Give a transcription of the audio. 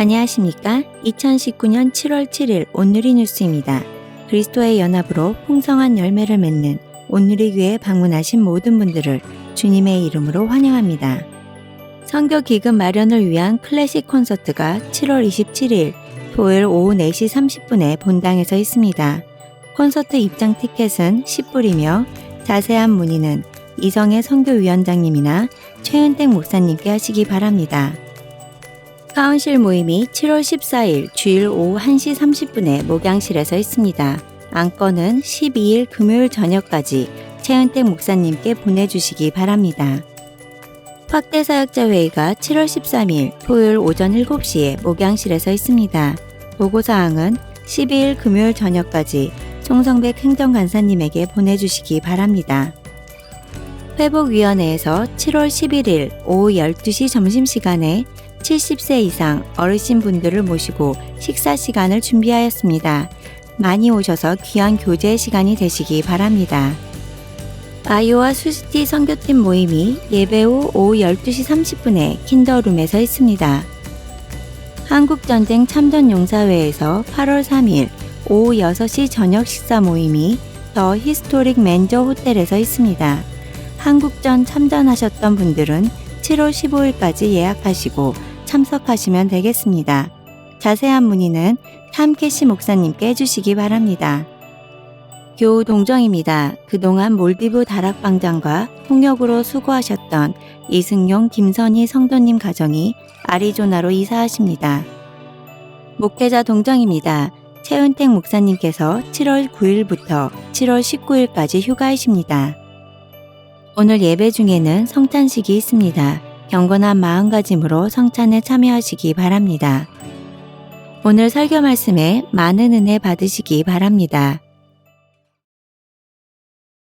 안녕하십니까? 2019년 7월 7일 온누리 뉴스입니다. 그리스도의 연합으로 풍성한 열매를 맺는 온누리 교회에 방문하신 모든 분들을 주님의 이름으로 환영합니다. 성교 기금 마련을 위한 클래식 콘서트가 7월 27일 토요일 오후 4시 30분에 본당에서 있습니다. 콘서트 입장 티켓은 10불이며 자세한 문의는 이성의 선교위원장님이나 최은택 목사님께 하시기 바랍니다. 카운실 모임이 7월 14일 주일 오후 1시 30분에 목양실에서 있습니다. 안건은 12일 금요일 저녁까지 최은택 목사님께 보내주시기 바랍니다. 확대 사역자 회의가 7월 13일 토요일 오전 7시에 목양실에서 있습니다. 보고사항은 12일 금요일 저녁까지 송성백 행정간사님에게 보내주시기 바랍니다. 회복위원회에서 7월 11일 오후 12시 점심시간에 70세 이상 어르신 분들을 모시고 식사 시간을 준비하였습니다. 많이 오셔서 귀한 교제 시간이 되시기 바랍니다. 아이오와 수시티 선교팀 모임이 예배 후 오후 12시 30분에 킨더룸에서 있습니다. 한국전쟁 참전용사회에서 8월 3일 오후 6시 저녁 식사 모임이 더 히스토릭 맨저 호텔에서 있습니다. 한국전 참전하셨던 분들은 7월 15일까지 예약하시고 참석하시면 되겠습니다. 자세한 문의는 함캐시 목사님께 해주시기 바랍니다. 교우 동정입니다. 그동안 몰디브 다락방장과 통역으로 수고하셨던 이승용, 김선희 성도님 가정이 아리조나로 이사하십니다. 목회자 동정입니다. 최은택 목사님께서 7월 9일부터 7월 19일까지 휴가이십니다. 오늘 예배 중에는 성찬식이 있습니다. 경건한 마음가짐으로 성찬에 참여하시기 바랍니다. 오늘 설교 말씀에 많은 은혜 받으시기 바랍니다.